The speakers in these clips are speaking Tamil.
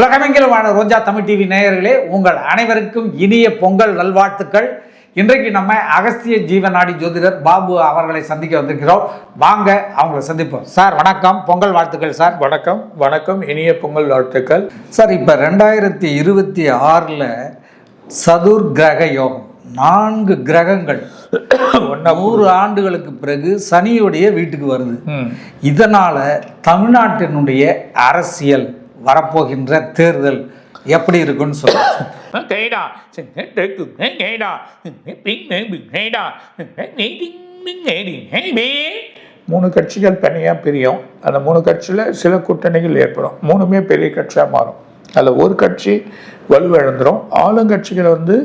உலகமெங்கிலுமான ரோஜா தமிழ் டிவி நேயர்களே உங்கள் அனைவருக்கும் இனிய பொங்கல் நல்வாழ்த்துக்கள். இன்றைக்கு நம்ம அகஸ்திய ஜீவநாடி ஜோதிடர் பாபு அவர்களை சந்திக்க வந்திருக்கிறோம். வாங்க அவங்கள சந்திப்போம். சார் வணக்கம். பொங்கல் வாழ்த்துக்கள் சார். வணக்கம் வணக்கம். இனிய பொங்கல் வாழ்த்துக்கள். சார் இப்போ ரெண்டாயிரத்தி இருபத்தி ஆறில் சதுர் கிரக யோகம். நான்கு கிரகங்கள். நூறு ஆண்டுகளுக்கு பிறகு சனியுடைய வீட்டுக்கு வருது. இதனால தமிழ்நாட்டினுடைய அரசியல் வரப்போகின்ற தேர்தல் எப்படி இருக்குன்னு சொல்லுங்க கேடா செங்கட்டுக்கு கேடா பின்னு கேடா மூணு கட்சிகள் தனியாக பிரியும். அந்த மூணு கட்சியில் சில கூட்டணிகள் ஏற்படும். மூணுமே பெரிய கட்சியாக மாறும். அதில் ஒரு கட்சி வலுவிழந்துடும் ஆளுங்கட்சிகள் வந்து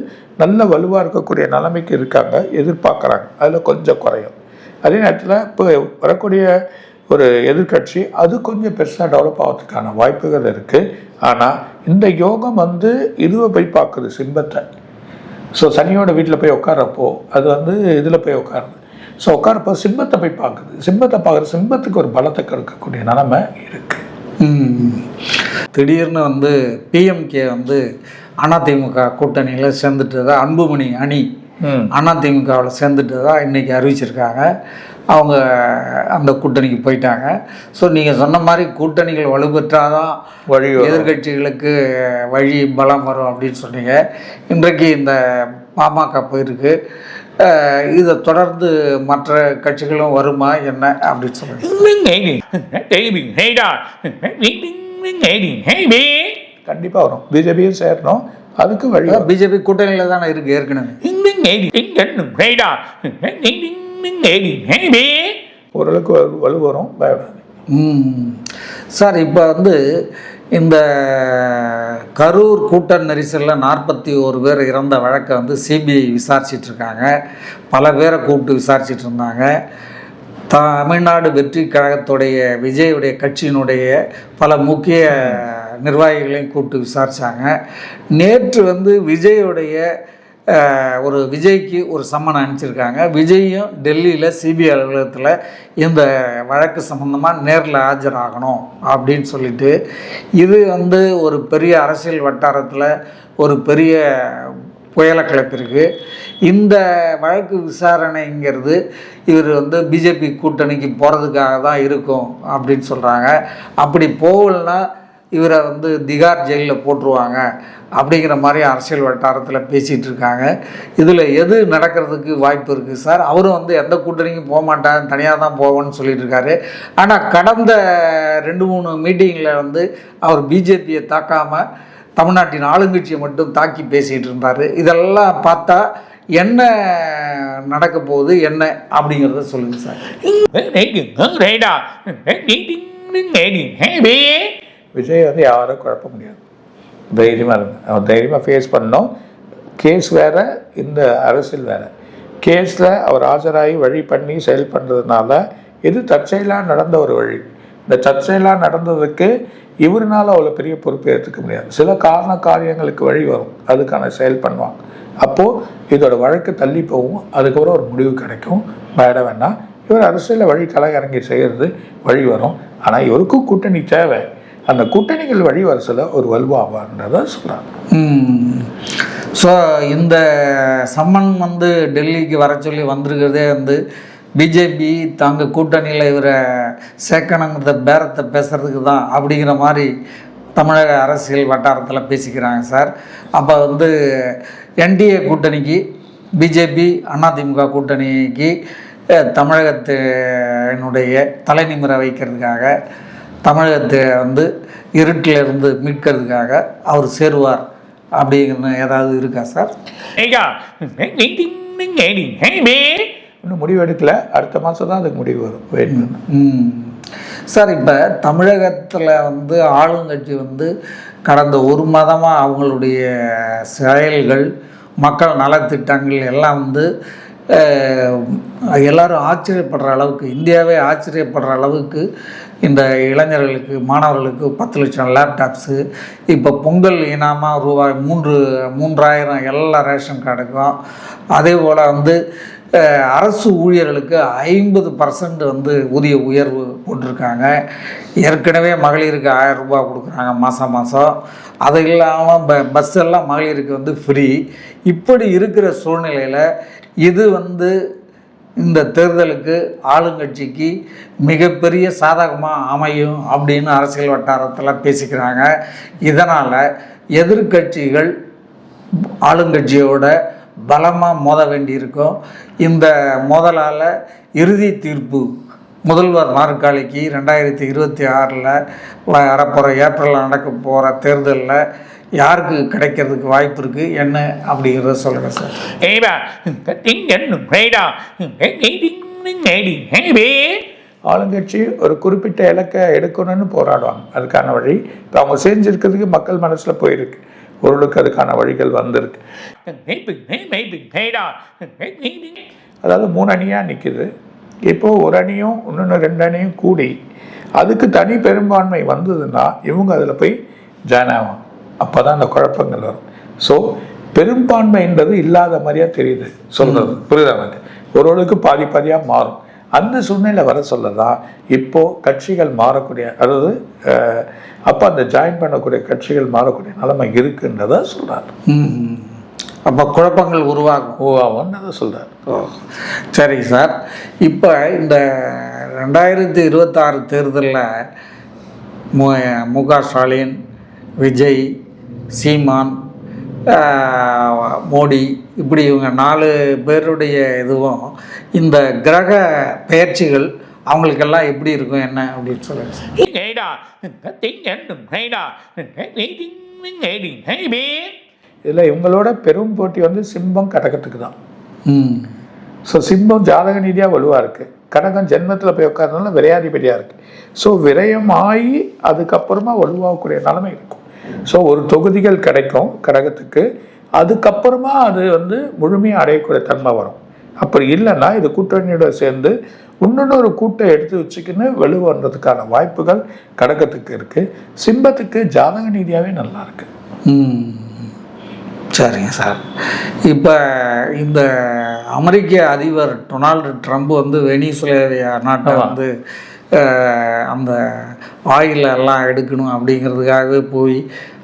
நல்ல வலுவாக இருக்கக்கூடிய நிலைமைக்கு இருக்காங்க எதிர்பார்க்குறாங்க. அதில் கொஞ்சம் குறையும். அதே நேரத்தில் இப்போ வரக்கூடிய ஒரு எதிர்க்கட்சி அது கொஞ்சம் பெருசாக டெவலப் ஆகிறதுக்கான வாய்ப்புகள் இருக்குது ஆனால் இந்த யோகம் வந்து இதுவை போய் பார்க்குது சிம்பத்தை. ஸோ சனியோட வீட்டில் போய் உட்காரப்போ அது வந்து இதில் போய் உட்காருது. ஸோ உட்காரப்போ சிம்பத்தை போய் பார்க்குது சிம்பத்தை பார்க்குற சிம்பத்துக்கு ஒரு பலத்தை கொடுக்கக்கூடிய நிலமை இருக்குது திடீர்னு வந்து பிஎம்கே வந்து அதிமுக கூட்டணியில் சேர்ந்துட்டதா அன்புமணி அணி அதிமுகவில் சேர்ந்துட்டதா இன்னைக்கு அறிவிச்சிருக்காங்க. அவங்க அந்த கூட்டணிக்கு போயிட்டாங்க. ஸோ நீங்கள் சொன்ன மாதிரி கூட்டணிகள் வலுப்பெற்றாதான் வழி வரும். எதிர்கட்சிகளுக்கு வழி பலம் வரும் அப்படின்னு சொன்னீங்க. இன்றைக்கு இந்த பாமக போயிருக்கு. இதை தொடர்ந்து மற்ற கட்சிகளும் வருமா என்ன அப்படின்னு சொல்லுங்க. கண்டிப்பாக வரும். பிஜேபியும் சேரணும். அதுக்கு வழி. பிஜேபி கூட்டணியில் தானே இருக்கு ஏற்கனவே ஓரளவுக்கு வலு- வலு வரும் பயப்படாது ம். சார் இப்போ வந்து இந்த கரூர் கூட்ட நெரிசலில் நாற்பத்தி ஒரு பேர் இறந்த வழக்கை வந்து சிபிஐ விசாரிச்சிட்டு இருக்காங்க பல பேரை கூப்பிட்டு விசாரிச்சிட்டு இருந்தாங்க தமிழ்நாடு வெற்றி கழகத்துடைய விஜயுடைய கட்சியினுடைய பல முக்கிய நிர்வாகிகளையும் கூப்பிட்டு விசாரித்தாங்க நேற்று வந்து விஜயுடைய ஒரு விஜய்க்கு ஒரு சம்மன் அனுப்பிச்சிருக்காங்க. விஜயும் டெல்லியில் சிபிஐ அலுவலகத்தில் இந்த வழக்கு சம்மந்தமாக நேரில் ஆஜராகணும் அப்படின்னு சொல்லிட்டு இது வந்து ஒரு பெரிய அரசியல் வட்டாரத்தில் ஒரு பெரிய புயலை கிளப்பிருக்கு. இந்த வழக்கு விசாரணைங்கிறது இவர் வந்து பிஜேபி கூட்டணிக்கு போகிறதுக்காக தான் இருக்கும் அப்படின்னு சொல்கிறாங்க அப்படி போகலன்னா இவரை வந்து திகார் ஜெயிலில் போட்டுருவாங்க அப்படிங்கிற மாதிரி அரசியல் வட்டாரத்தில் பேசிகிட்டு இருக்காங்க இதில் எது நடக்கிறதுக்கு வாய்ப்பு இருக்குது சார் அவரும் வந்து எந்த கூட்டணிக்கும் போக மாட்டேன் தனியாக தான் போவேன்னு சொல்லிட்டு இருக்காரு ஆனால் கடந்த ரெண்டு மூணு மீட்டிங்கில் வந்து அவர் பிஜேபியை தாக்காமல் தமிழ்நாட்டின் ஆளுங்கட்சியை மட்டும் தாக்கி பேசிகிட்டு இருந்தார் இதெல்லாம் பார்த்தா என்ன நடக்க போகுது என்ன அப்படிங்கிறத சொல்லுங்கள் சார் விஜய் வந்து யாரும் குழப்ப முடியாது. தைரியமாக இருங்க. அவன் தைரியமாக ஃபேஸ் பண்ணோம் கேஸ் வேறு இந்த அரசியல் வேறு. கேஸில் அவர் ஆஜராகி வழி பண்ணி செயல் பண்ணுறதுனால இது தற்செயலாக நடந்த ஒரு வழி. இந்த தற்செயலாக நடந்ததுக்கு இவருனால அவ்வளோ பெரிய பொறுப்பு ஏற்றுக்க முடியாது. சில காரண காரியங்களுக்கு வழி வரும். அதுக்கான செயல் பண்ணுவாங்க. அப்போது இதோட வழக்கு தள்ளி போகும். அதுக்கப்புறம் ஒரு முடிவு கிடைக்கும். பயட வேண்டாம். இவர் அரசியலில் வழி களை இறங்கி செய்கிறது வழி வரும். ஆனால் இவருக்கும் கூட்டணி தேவை. அந்த கூட்டணிகள் வழிவரசில் ஒரு வலுவாவார்ன்றதை சொல்கிறாங்க ஸோ இந்த சம்மன் வந்து டெல்லிக்கு வர சொல்லி வந்திருக்கிறதே வந்து பிஜேபி தாங்க கூட்டணியில் இவரை சேர்க்கணுங்கிற பேரத்தை பேசுகிறதுக்கு தான் அப்படிங்கிற மாதிரி தமிழக அரசியல் வட்டாரத்தில் பேசிக்கிறாங்க சார். அப்போ வந்து என்டிஏ கூட்டணிக்கு பிஜேபி அதிமுக கூட்டணிக்கு தமிழகத்தினுடைய தலைநிமிர வைக்கிறதுக்காக தமிழகத்தை வந்து இருட்டில் இருந்து மீட்கிறதுக்காக அவர் சேருவார் அப்படிங்கிற ஏதாவது இருக்கா சார்? இன்னும் முடிவு எடுக்கல. அடுத்த மாதம் தான் அதுக்கு முடிவு வரும். வெயிட் பண்ணு ம். சார் இப்போ தமிழகத்தில் வந்து ஆளுங்கட்சி வந்து கடந்த ஒரு மாதமாக அவங்களுடைய செயல்கள் மக்கள் நலத்திட்டங்கள் எல்லாம் வந்து எல்லாரும் ஆச்சரியப்படுற அளவுக்கு இந்தியாவே ஆச்சரியப்படுற அளவுக்கு இந்த இளைஞர்களுக்கு மாணவர்களுக்கு பத்து லட்சம் லேப்டாப்ஸு இப்போ பொங்கல் இனாமாக ரூபாய் மூன்று மூன்றாயிரம் எல்லா ரேஷன் கார்டுக்கும் அதே போல் வந்து அரசு ஊழியர்களுக்கு ஐம்பது பர்சன்ட் வந்து ஊதிய உயர்வு போட்டிருக்காங்க. ஏற்கனவே மகளிருக்கு ஆயிரம் ரூபாய் கொடுக்குறாங்க மாதம் மாதம் அது இல்லாமல் ப பஸ் எல்லாம் மகளிருக்கு வந்து ஃப்ரீ இப்படி இருக்கிற சூழ்நிலையில் இது வந்து இந்த தேர்தலுக்கு ஆளுங்கட்சிக்கு மிகப்பெரிய சாதகமாக அமையும் அப்படின்னு அரசியல் வட்டாரத்தில் பேசிக்கிறாங்க. இதனால் எதிர்க்கட்சிகள் ஆளுங்கட்சியோட பலமாக மோத வேண்டியிருக்கும். இந்த மோதலால் இறுதி தீர்ப்பு முதல்வர் நாற்காலிக்கு ரெண்டாயிரத்தி இருபத்தி ஆறில் வரப்போகிற ஏப்ரலில் நடக்க போகிற தேர்தலில் யாருக்கு கிடைக்கிறதுக்கு வாய்ப்பு இருக்குது என்ன அப்படிங்கிறத சொல்லுங்கள் சார். ஆளுங்கட்சி ஒரு குறிப்பிட்ட இலக்கை எடுக்கணும்னு போராடுவாங்க. அதுக்கான வழி இப்போ அவங்க செஞ்சுருக்கிறதுக்கு மக்கள் மனசில் போயிருக்கு. ஓரளவுக்கு அதுக்கான வழிகள் வந்திருக்கு. அதாவது மூணு அணியாக நிற்குது இப்போது ஒரு அணியும் இன்னொன்று ரெண்டு அணியும் கூடி அதுக்கு தனி பெரும்பான்மை வந்ததுன்னா இவங்க அதில் போய் ஜாயின் ஆகும் அப்போ தான் அந்த குழப்பங்கள் வரும். ஸோ பெரும்பான்மைன்றது இல்லாத மாதிரியா தெரியுது. சொல்கிறது புரியுதா எனக்கு? ஒருவளுக்கு பாதி பாதியாக மாறும். அந்த சூழ்நிலை வர சொல்ல தான் இப்போது கட்சிகள் மாறக்கூடிய அதாவது அப்போ அந்த ஜாயின் பண்ணக்கூடிய கட்சிகள் மாறக்கூடிய நிலைமை இருக்குன்றதை சொல்கிறார் அப்போ குழப்பங்கள் உருவாகும். அவன் சொல்கிறார் ஓ சரிங்க சார். இப்போ இந்த ரெண்டாயிரத்தி இருபத்தாறு தேர்தலில் மு மு க ஸ்டாலின் விஜய் சீமான் மோடி இப்படி இவங்க நாலு பேருடைய இதுவும் இந்த கிரக பெயர்ச்சிகள் அவங்களுக்கெல்லாம் எப்படி இருக்கும் என்ன அப்படின்னு சொல்லுங்க சார். இதில் இவங்களோட பெரும் போட்டி வந்து சிம்பம் கடகத்துக்கு தான். ம். ஸோ சிம்பம் ஜாதக ரீதியாக வலுவாக இருக்குது கடகம் ஜென்மத்தில் போய் உட்கார்றதுனால விரையாதிபதியாக இருக்குது ஸோ விரயமாகி அதுக்கப்புறமா வலுவாகக்கூடிய நிலைமை இருக்கும். ஸோ ஒரு தொகுதிகள் கிடைக்கும் கடகத்துக்கு அதுக்கப்புறமா அது வந்து முழுமையாக அடையக்கூடிய தன்மை வரும். அப்படி இல்லைன்னா இது கூட்டணியோட சேர்ந்து இன்னொரு கூட்டை எடுத்து வச்சுக்கின்னு வலுவன்றதுக்கான வாய்ப்புகள் கடகத்துக்கு இருக்குது சிம்பத்துக்கு ஜாதக ரீதியாகவே நல்லா இருக்குது ம். சரிங்க சார். இப்போ இந்த அமெரிக்க அதிபர் டொனால்டு ட்ரம்ப் வந்து வெனிசுலேவியா நாட்டை. வந்து அந்த ஆயில் எல்லாம் எடுக்கணும் அப்படிங்கிறதுக்காகவே போய்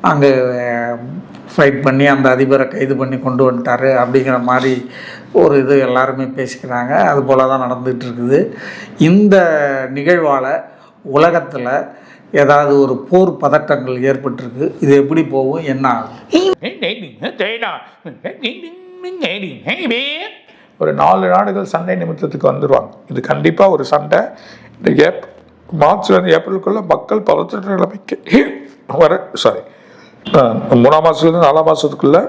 அங்கே ஃபைட் பண்ணி அந்த அதிபரை கைது பண்ணி கொண்டு வந்துட்டாரு அப்படிங்கிற மாதிரி ஒரு இது எல்லாருமே பேசிக்கிறாங்க. அது போல தான் நடந்துகிட்டு இருக்குது இந்த நிகழ்வால் உலகத்தில் ஏதாவது ஒரு போர் பதட்டங்கள் ஏற்பட்டிருக்கு. இது எப்படி போகும்? என்ன ஆகும்? ஒரு நாலு நாடுகள் சண்டை நிமித்தத்துக்கு வந்துடுவாங்க இது கண்டிப்பாக ஒரு சண்டை. இந்த ஏப் மார்ச்லேருந்து ஏப்ரலுக்குள்ள மக்கள் பதற்ற நிலைமைக்கு வர சாரி மூணாம் மாதத்துலேருந்து நாலாம் மாதத்துக்குள்ள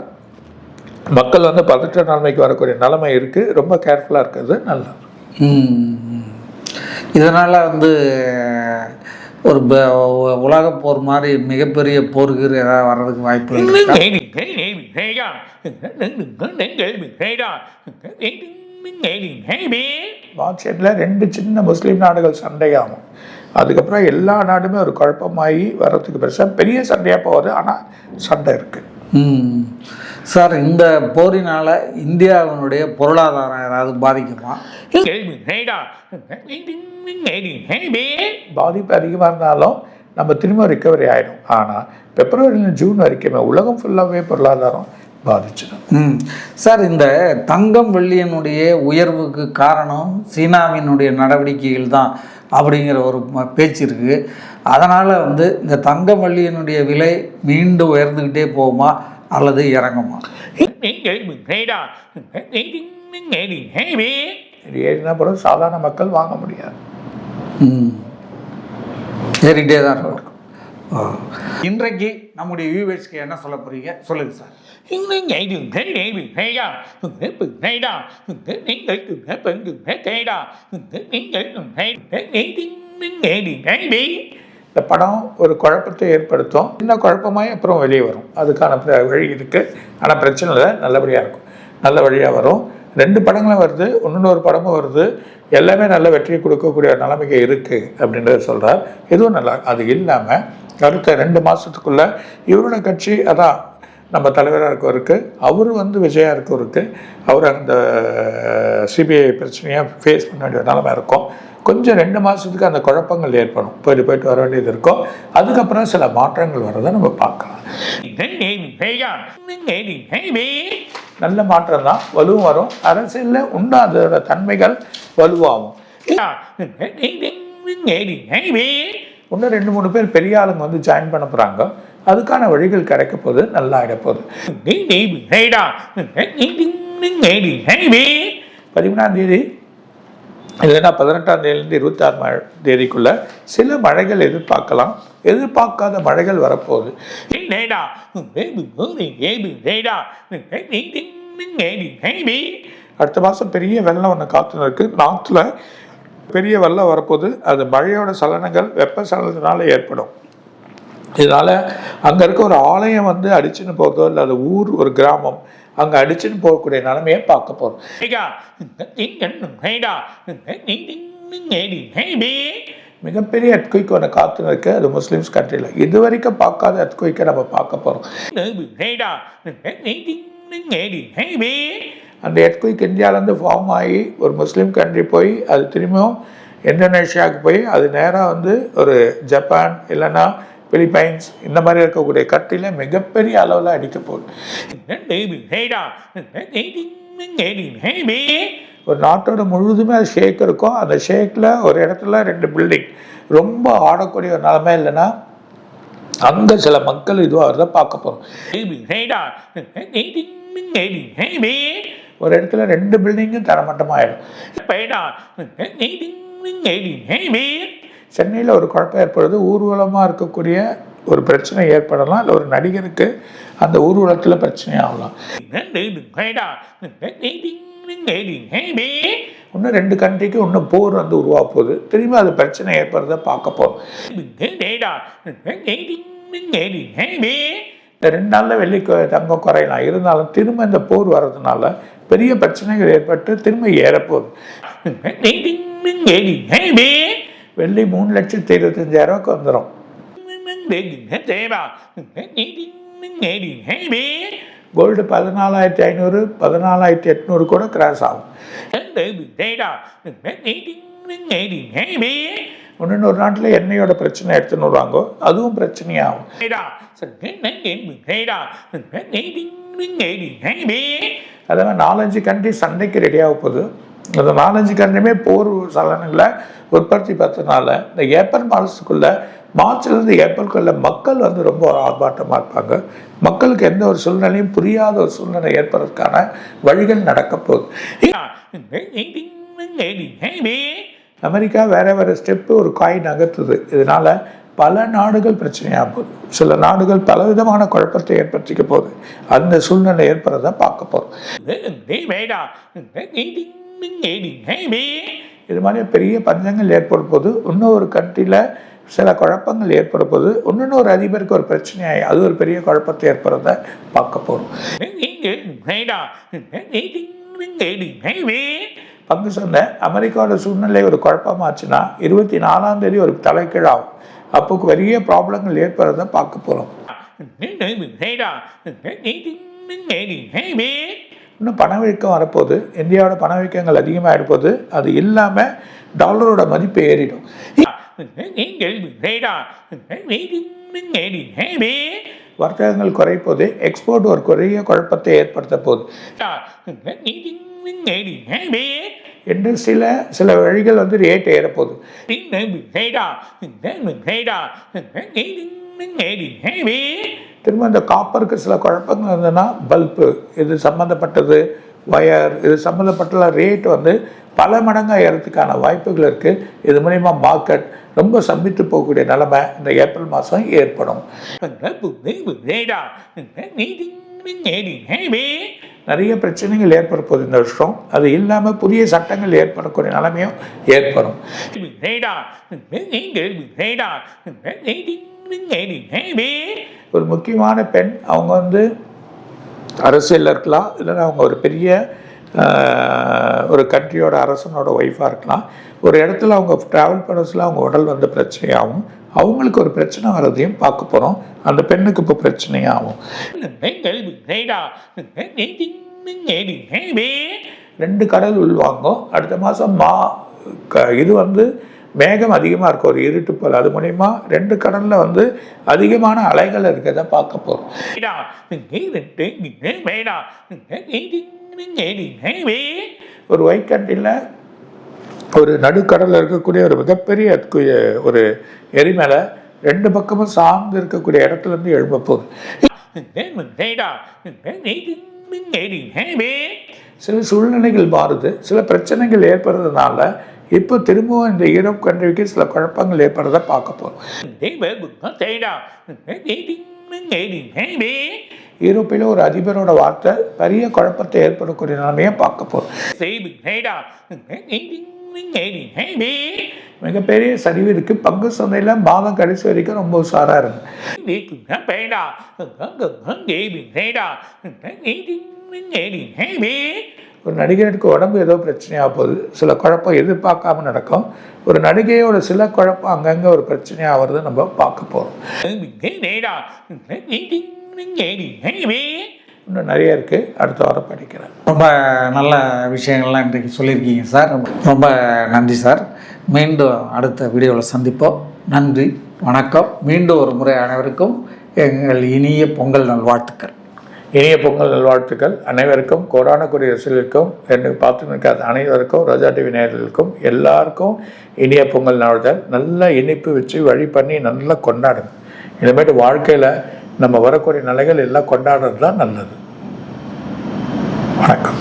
மக்கள் வந்து பதற்ற நிலைமைக்கு வரக்கூடிய நிலைமை இருக்குது ரொம்ப கேர்ஃபுல்லாக இருக்கிறது நல்லது இதனால் வந்து ஒரு உலக போர் மாதிரி மிகப்பெரிய போருக்கு ஏதாவது வர்றதுக்கு வாய்ப்பு எண்டில் ரெண்டு சின்ன முஸ்லீம் நாடுகள் சண்டையாகும். அதுக்கப்புறம் எல்லா நாடுமே ஒரு குழப்பமாகி வர்றதுக்கு பெருசாக பெரிய சண்டையாக போகுது ஆனால் சண்டை இருக்குது ம். சார் இந்த போரினால் இந்தியாவினுடைய பொருளாதாரம் ஏதாவது பாதிக்குமா? பாதிப்பு அதிகமாக இருந்தாலும் நம்ம திரும்ப ரிக்கவரி ஆகிடும் ஆனால் பிப்ரவரியில் ஜூன் வரைக்குமே உலகம் ஃபுல்லாகவே பொருளாதாரம் பாதிச்சிடும். ம். சார் இந்த தங்கம் வெள்ளியினுடைய உயர்வுக்கு காரணம் சீனாவினுடைய நடவடிக்கைகள் தான் அப்படிங்கிற ஒரு ம- பேச்சு இருக்குது அதனால் வந்து இந்த தங்கம் வெள்ளியினுடைய விலை மீண்டும் உயர்ந்துக்கிட்டே போகுமா அல்லது இறங்குமா? ஏறினா பிறகு சாதாரண மக்கள் வாங்க முடியாது. ம். ஏறிக்கிட்டே தான் இருக்கும். ஓ. இன்றைக்கு நம்முடைய வியூவர்ஸ்க்கு என்ன சொல்ல போகிறீங்க சொல்லுங்கள் சார். இந்த படம் ஒரு குழப்பத்தை ஏற்படுத்தும் சின்ன குழப்பமாய் அப்புறம் வெளியே வரும் அதுக்கான வழி இருக்குது ஆனால் பிரச்சனை இல்லை நல்லபடியாக இருக்கும் நல்ல வழியாக வரும் ரெண்டு படங்களும் வருது இன்னொரு படமும் வருது எல்லாமே நல்ல வெற்றியை கொடுக்கக்கூடிய நிலைமைக்கு இருக்குது அப்படின்றத சொல்கிறார் எதுவும் நல்லா அது இல்லாமல் அடுத்த ரெண்டு மாதத்துக்குள்ளே இவரோட கட்சி அதான் நம்ம தலைவராக இருக்கவருக்கு அவர் வந்து விஜயா இருக்கவருக்கு அவர் அந்த சிபிஐ பிரச்சனையாக ஃபேஸ் பண்ண வேண்டிய நிலமை இருக்கும். கொஞ்சம் ரெண்டு மாதத்துக்கு அந்த குழப்பங்கள் ஏற்படும். போயிட்டு போயிட்டு வர வேண்டியது இருக்கும். அதுக்கப்புறம் சில மாற்றங்கள் வர்றதை நம்ம பார்க்கலாம். நல்ல மாற்றம் தான். வலுவும் வரும். அரசியலில் உண்டா அதோட தன்மைகள் வலுவாகும். இன்னும் ரெண்டு மூணு பேர் பெரிய ஆளுங்க வந்து ஜாயின் பண்ண போகிறாங்க அதுக்கான வழிகள் கிடைக்க போகுது நல்லா ஆகிட போகுது பதிமூணாம் தேதி இல்லைன்னா பதினெட்டாம் தேதியிலேருந்து இருபத்தாறு மழை தேதிக்குள்ள சில மழைகள் எதிர்பார்க்கலாம் எதிர்பார்க்காத மழைகள் வரப்போகுது அடுத்த மாதம் பெரிய வெள்ளம் ஒன்று காத்துன்னு இருக்கு நாற்றுல பெரிய வெள்ளம் வரப்போகுது அது மழையோட சலனங்கள் வெப்ப சலனத்தினால ஏற்படும் இதனால் அங்கே இருக்க ஒரு ஆலயம் வந்து அடிச்சுன்னு போகிறதோ இல்லை அது ஊர் ஒரு கிராமம் அங்கே அடிச்சுன்னு போகக்கூடிய நிலைமையை பார்க்க போகிறோம் மிகப்பெரிய எர்த்குயிக் ஒன்று காத்துன்னு இருக்கு அது முஸ்லீம்ஸ் கண்ட்ரியில் இது வரைக்கும் பார்க்காத எர்த்குயிக்கை நம்ம பார்க்க போகிறோம் அந்த எர்த்குயிக் இந்தியாவிலேருந்து ஃபார்ம் ஆகி ஒரு முஸ்லீம் கண்ட்ரி போய் அது திரும்பியும் இந்தோனேஷியாவுக்கு போய் அது நேராக வந்து ஒரு ஜப்பான் இல்லைன்னா பிலிப்பைன்ஸ் இந்த மாதிரி இருக்கக்கூடிய கட்டில மிகப்பெரிய அளவில் அடிக்க போகுது. ஒரு நாட்டோட முழுதுமே அது ஷேக் இருக்கும். அந்த ஷேக்கில் ஒரு இடத்துல ரெண்டு பில்டிங் ரொம்ப ஆடக்கூடிய ஒரு நிலமே இல்லைன்னா அங்கே சில மக்கள் இதுவாகிறத பார்க்க போகிறோம் ஒரு இடத்துல ரெண்டு பில்டிங்கும் தரமட்டமாயிடும். சென்னையில் ஒரு குழப்பம் ஏற்படுது. ஊர்வலமாக இருக்கக்கூடிய ஒரு பிரச்சனை ஏற்படலாம். இல்லை ஒரு நடிகருக்கு அந்த ஊர்வலத்தில் பிரச்சனை ஆகலாம். இன்னும் ரெண்டு கண்ட்ரிக்கு இன்னும் போர் வந்து உருவா போகுது. திரும்பி அது பிரச்சனை ஏற்படுறத பார்க்க போகிறோம் இந்த ரெண்டு நாளில் வெள்ளி கொ- தங்கம் குறையலாம். இருந்தாலும் திரும்ப இந்த போர் வர்றதுனால பெரிய பிரச்சனைகள் ஏற்பட்டு திரும்ப ஏறப்போகுது. வெள்ளி மூணு லட்சத்தி இருபத்தஞ்சாயிரரூவாக்கு வந்துடும் கோல்டு பதினாலாயிரத்தி ஐநூறு பதினாலாயிரத்தி எட்நூறு கூட கிராஸ் ஆகும். ஒன்று ஒரு நாட்டில் எண்ணெயோட பிரச்சனை எடுத்துன்னு வருவாங்க அதுவும் பிரச்சனையாகும். அதனால் நாலஞ்சு கண்ட்ரி சண்டைக்கு ரெடியாக போகுது. அந்த நாலஞ்சு கண்ட்ரியுமே போர் சலனங்களை உற்பத்தி பார்த்தனால இந்த ஏப்ரல் மாதத்துக்குள்ள மார்ச்லேருந்து ஏப்ரலுக்குள்ள மக்கள் வந்து ரொம்ப ஆர்ப்பாட்டமாக இருப்பாங்க. மக்களுக்கு எந்த ஒரு சூழ்நிலையும் புரியாத ஒரு சூழ்நிலை ஏற்படுறதுக்கான வழிகள் நடக்க போகுது. அமெரிக்கா வேற வேற ஸ்டெப்பு ஒரு காயின் நகர்த்துது. இதனால பல நாடுகள் பிரச்சனையாக போகுது. சில நாடுகள் பலவிதமான குழப்பத்தை ஏற்படுத்திக்க போகுது. அந்த சூழ்நிலை ஏற்படுறத பார்க்க போகிறோம் இது மாதிரி பெரிய பஞ்சங்கள் ஏற்பட போது இன்னும் ஒரு கண்ட்ரியில் சில குழப்பங்கள் ஏற்பட போது இன்னொன்று ஒரு அதிபருக்கு ஒரு பிரச்சனையாகி அது ஒரு பெரிய குழப்பத்தை ஏற்படுறத பார்க்க போகிறோம் பங்கு சொன்ன அமெரிக்காவோட சூழ்நிலை ஒரு குழப்பமாச்சுன்னா இருபத்தி நாலாம் தேதி ஒரு தலைக்கீழாகும் அப்போ பெரிய ப்ராப்ளங்கள் ஏற்படுறத பார்க்க போகிறோம் இன்னும் பணவீக்கம் வரப்போகுது. இந்தியாவோட பணவீக்கங்கள் அதிகமாக இருப்போது அது இல்லாமல் டாலரோட மதிப்பு ஏறிடும். வர்த்தகங்கள் குறைப்போது எக்ஸ்போர்ட் ஒரு குறைய குழப்பத்தை ஏற்படுத்த போகுது. இண்டஸ்ட்ரியில் சில வழிகள் வந்து ரேட் ஏறப்போகுது. திரும்ப இந்த காப்பருக்கு சில குழப்பங்கள் இருந்ததுன்னா பல்பு இது சம்மந்தப்பட்டது வயர் இது சம்மந்தப்பட்ட ரேட் வந்து பல மடங்காக ஏறதுக்கான வாய்ப்புகள் இருக்குது இது மூலிமா மார்க்கெட் ரொம்ப சம்பித்து போகக்கூடிய நிலைமை இந்த ஏப்ரல் மாதம் ஏற்படும். நிறைய பிரச்சனைகள் ஏற்பட போகுது இந்த வருஷம். அது இல்லாமல் புதிய சட்டங்கள் ஏற்படக்கூடிய நிலைமையும் ஏற்படும். ஒரு முக்கியமான பெண். அவங்க வந்து அரசியலில் இருக்கலாம் இல்லைன்னா அவங்க ஒரு பெரிய ஒரு கண்ட்ரியோட அரசனோட ஒய்ஃபாக இருக்கலாம். ஒரு இடத்துல அவங்க ட்ராவல் பண்ண அவங்க உடல் வந்து பிரச்சனையாகும். அவங்களுக்கு ஒரு பிரச்சனை வர்றதையும் பார்க்க போகிறோம் அந்த பெண்ணுக்கு இப்போ பிரச்சனையாகும். ரெண்டு கடல் உள்வாங்கும். அடுத்த மாதம் மா க- இது வந்து மேகம் அதிகமாக இருக்கும் ஒரு இருட்டு போல். அது மூலயமா ரெண்டு கடலில் வந்து அதிகமான அலைகள் இருக்கிறத பார்க்க போகிறோம் ஒரு வைக்கண்டில் ஒரு நடுக்கடலில் இருக்கக்கூடிய ஒரு மிகப்பெரிய கு- ஒரு எரிமலை ரெண்டு பக்கமும் சார்ந்து இருக்கக்கூடிய இடத்துல இருந்து எழும்ப போகுது. சில சூழ்நிலைகள் மாறுது. சில பிரச்சனைகள் ஏற்படுறதுனால இப்போ திரும்பவும் இந்த ஈரோப் கண்ட்ரிக்கு சில குழப்பங்கள் ஏற்படுறத பார்க்க போகிறோம் யூரோப்பில் ஒரு அதிபரோட வார்த்தை பெரிய குழப்பத்தை ஏற்படக்கூடிய நிலைமையை பார்க்க போகிறோம் மிகப்பெரிய சரிவு இருக்கு பங்கு சந்தையில் மாதம் கடைசி வரைக்கும் ரொம்ப உஷாராக இருக்கு ஒரு நடிகருக்கு உடம்பு ஏதோ பிரச்சனையாக போகுது சில குழப்பம் எதிர்பார்க்காம நடக்கும். ஒரு நடிகையோட சில குழப்பம் அங்கங்கே ஒரு பிரச்சனையாக வருது நம்ம பார்க்க போகிறோம் இன்னும் நிறைய இருக்குது அடுத்த வாரம் படிக்கிறேன். ரொம்ப நல்ல விஷயங்கள்லாம் இன்றைக்கு சொல்லியிருக்கீங்க சார். ரொம்ப நன்றி சார். மீண்டும் அடுத்த வீடியோவில் சந்திப்போம். நன்றி. வணக்கம். மீண்டும் ஒரு முறை அனைவருக்கும் எங்கள் இனிய பொங்கல் நல்வாழ்த்துக்கள். இனிய பொங்கல் நல்வாழ்த்துக்கள். அனைவருக்கும் கோடான கொடி ரசிகர்களுக்கும் என்று பார்த்து நிற்காத அனைவருக்கும் ரோஜா டிவி நேயர்களுக்கும் எல்லாருக்கும் இனிய பொங்கல் நாளுதல் நல்ல இனிப்பு வச்சு வழி பண்ணி நல்லா கொண்டாடுங்க. இனிமேட்டு வாழ்க்கையில் நம்ம வரக்கூடிய நிலைகள் எல்லாம் கொண்டாடுறது தான் நல்லது. வணக்கம்.